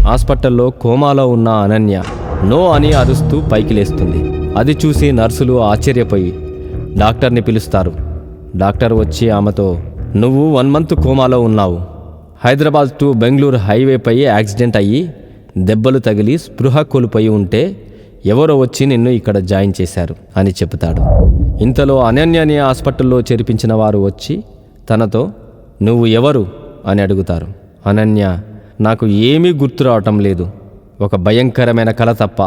హాస్పిటల్లో కోమాలో ఉన్న అనన్య నో అని అరుస్తూ పైకి లేస్తుంది. అది చూసి నర్సులు ఆశ్చర్యపోయి డాక్టర్ని పిలుస్తారు. డాక్టర్ వచ్చి ఆమెతో నువ్వు వన్ మంత్ కోమాలో ఉన్నావు. హైదరాబాద్ టు బెంగళూరు హైవేపై యాక్సిడెంట్ అయ్యి దెబ్బలు తగిలి స్పృహ కోల్పోయి ఉంటే ఎవరో వచ్చి నిన్ను ఇక్కడ జాయిన్ చేశారు అని చెబుతాడు. ఇంతలో అనన్యని హాస్పిటల్లో చేర్పించిన వారు వచ్చి తనతో నువ్వు ఎవరు? అని అడుగుతారు. అనన్య నాకు ఏమీ గుర్తు రావటం లేదు. ఒక భయంకరమైన కల తప్ప.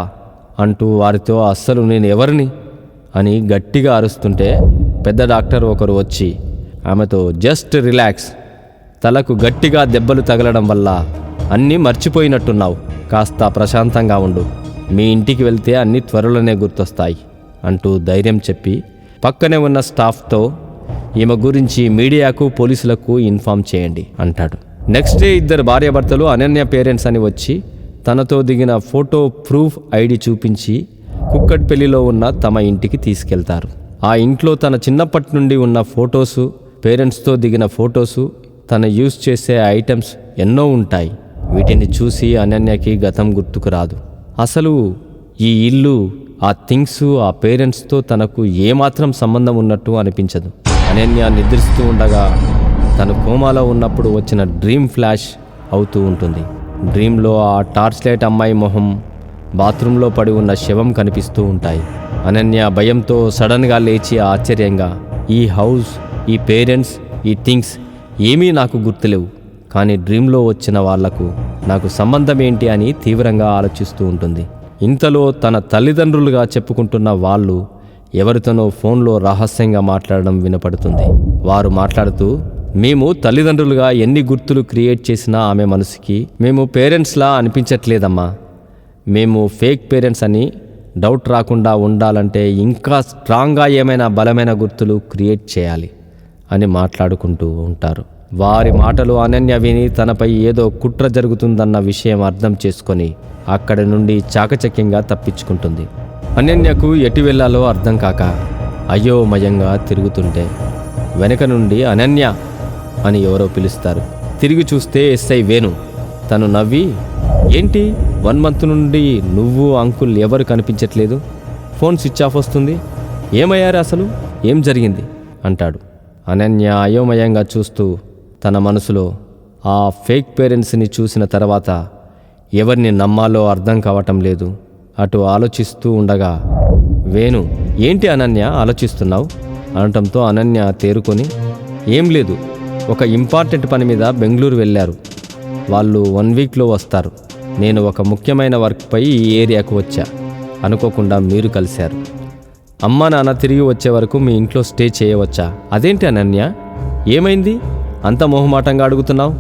అంటూ వారితో అస్సలు నేను ఎవరిని? అని గట్టిగా అరుస్తుంటే పెద్ద డాక్టర్ ఒకరు వచ్చి ఆమెతో జస్ట్ రిలాక్స్. తలకు గట్టిగా దెబ్బలు తగలడం వల్ల అన్నీ మర్చిపోయినట్టున్నావు. కాస్త ప్రశాంతంగా ఉండు. మీ ఇంటికి వెళ్తే అన్నీ త్వరలోనే గుర్తొస్తాయి అంటూ ధైర్యం చెప్పి పక్కనే ఉన్న స్టాఫ్తో ఈమె గురించి మీడియాకు పోలీసులకు ఇన్ఫామ్ చేయండి అంటాడు. నెక్స్ట్ డే ఇద్దరు భార్యాభర్తలు అనన్య పేరెంట్స్ అని వచ్చి తనతో దిగిన ఫోటో ప్రూఫ్ ఐడి చూపించి కుక్కట్పల్లిలో ఉన్న తమ ఇంటికి తీసుకెళ్తారు. ఆ ఇంట్లో తన చిన్నప్పటి నుండి ఉన్న ఫొటోసు పేరెంట్స్తో దిగిన ఫొటోసు తన యూజ్ చేసే ఐటమ్స్ ఎన్నో ఉంటాయి. వీటిని చూసి అనన్యకి గతం గుర్తుకు రాదు. అసలు ఈ ఇల్లు ఆ థింగ్స్ ఆ పేరెంట్స్తో తనకు ఏమాత్రం సంబంధం ఉన్నట్టు అనిపించదు. అనన్య నిద్రిస్తూ ఉండగా తను కోమాలో ఉన్నప్పుడు వచ్చిన డ్రీమ్ ఫ్లాష్ అవుతూ ఉంటుంది. డ్రీమ్లో ఆ టార్చ్ లైట్ అమ్మాయి మొహం బాత్రూంలో పడి ఉన్న శవం కనిపిస్తూ ఉంటాయి. అనన్య భయంతో సడన్గా లేచి ఆశ్చర్యంగా ఈ హౌస్ ఈ పేరెంట్స్ ఈ థింగ్స్ ఏమీ నాకు గుర్తులేవు. కానీ డ్రీమ్లో వచ్చిన వాళ్ళకు నాకు సంబంధం ఏంటి అని తీవ్రంగా ఆలోచిస్తూ ఉంటుంది. ఇంతలో తన తల్లిదండ్రులుగా చెప్పుకుంటున్న వాళ్ళు ఎవరితోనో ఫోన్లో రహస్యంగా మాట్లాడడం వినపడుతుంది. వారు మాట్లాడుతూ మేము తల్లిదండ్రులుగా ఎన్ని గుర్తులు క్రియేట్ చేసినా ఆమె మనసుకి మేము పేరెంట్స్లా అనిపించట్లేదమ్మా. మేము ఫేక్ పేరెంట్స్ అని డౌట్ రాకుండా ఉండాలంటే ఇంకా స్ట్రాంగ్గా ఏమైనా బలమైన గుర్తులు క్రియేట్ చేయాలి అని మాట్లాడుకుంటూ ఉంటారు. వారి మాటలు అనన్య విని తనపై ఏదో కుట్ర జరుగుతుందన్న విషయం అర్థం చేసుకొని అక్కడి నుండి చాకచక్యంగా తప్పించుకుంటుంది. అనన్యకు ఎటు వెళ్ళాలో అర్థం కాక అయోమయంగా తిరుగుతుంటే వెనుక నుండి అనన్య అని ఎవరో పిలుస్తారు. తిరిగి చూస్తే ఎస్ఐ వేణు తను నవ్వి ఏంటి? వన్ మంత్ నుండి నువ్వు అంకుల్ ఎవరు కనిపించట్లేదు? ఫోన్ స్విచ్ ఆఫ్ వస్తుంది. ఏమయ్యారు అసలు? ఏం జరిగింది? అంటాడు. అనన్య అయోమయంగా చూస్తూ తన మనసులో ఆ ఫేక్ పేరెంట్స్ని చూసిన తర్వాత ఎవరిని నమ్మాలో అర్థం కావటం లేదు. అటు ఆలోచిస్తూ ఉండగా వేణు ఏంటి అనన్య? ఆలోచిస్తున్నావు? అనటంతో అనన్య తేరుకొని ఏం లేదు. ఒక ఇంపార్టెంట్ పని మీద బెంగళూరు వెళ్ళారు. వాళ్ళు వన్ వీక్లో వస్తారు. నేను ఒక ముఖ్యమైన వర్క్పై ఈ ఏరియాకు వచ్చా. అనుకోకుండా మీరు కలిశారు. అమ్మా నాన్న తిరిగి వచ్చే వరకు మీ ఇంట్లో స్టే చేయవచ్చా? అదేంటి అనన్య? ఏమైంది? అంత మొహమాటంగా అడుగుతున్నావు?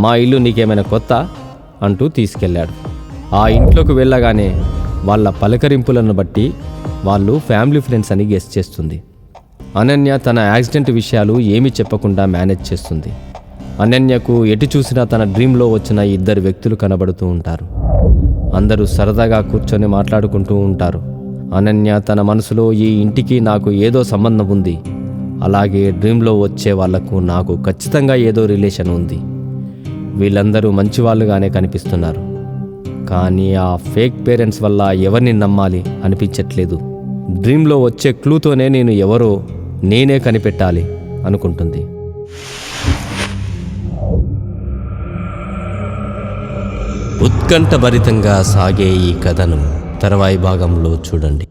మా ఇల్లు నీకేమైనా కొత్త? అంటూ తీసుకెళ్ళాడు. ఆ ఇంట్లోకి వెళ్ళగానే వాళ్ళ పలకరింపులను బట్టి వాళ్ళు ఫ్యామిలీ ఫ్రెండ్స్ అని గెస్ట్ చేస్తుంది. అనన్య తన యాక్సిడెంట్ విషయాలు ఏమీ చెప్పకుండా మేనేజ్ చేస్తుంది. అనన్యకు ఎటు చూసినా తన డ్రీంలో వచ్చిన ఇద్దరు వ్యక్తులు కనబడుతూ ఉంటారు. అందరూ సరదాగా కూర్చొని మాట్లాడుకుంటూ ఉంటారు. అనన్య తన మనసులో ఈ ఇంటికి నాకు ఏదో సంబంధం ఉంది. అలాగే డ్రీంలో వచ్చే వాళ్ళకు నాకు ఖచ్చితంగా ఏదో రిలేషన్ ఉంది. వీళ్ళందరూ మంచివాళ్ళుగానే కనిపిస్తున్నారు. కానీ ఆ ఫేక్ పేరెంట్స్ వల్ల ఎవరిని నమ్మాలి అనిపించట్లేదు. డ్రీంలో వచ్చే క్లూతోనే నేను ఎవరో నేనే కనిపెట్టాలి అనుకుంటుంది. ఉత్కంఠభరితంగా సాగే ఈ కథను తర్వాయి భాగంలో చూడండి.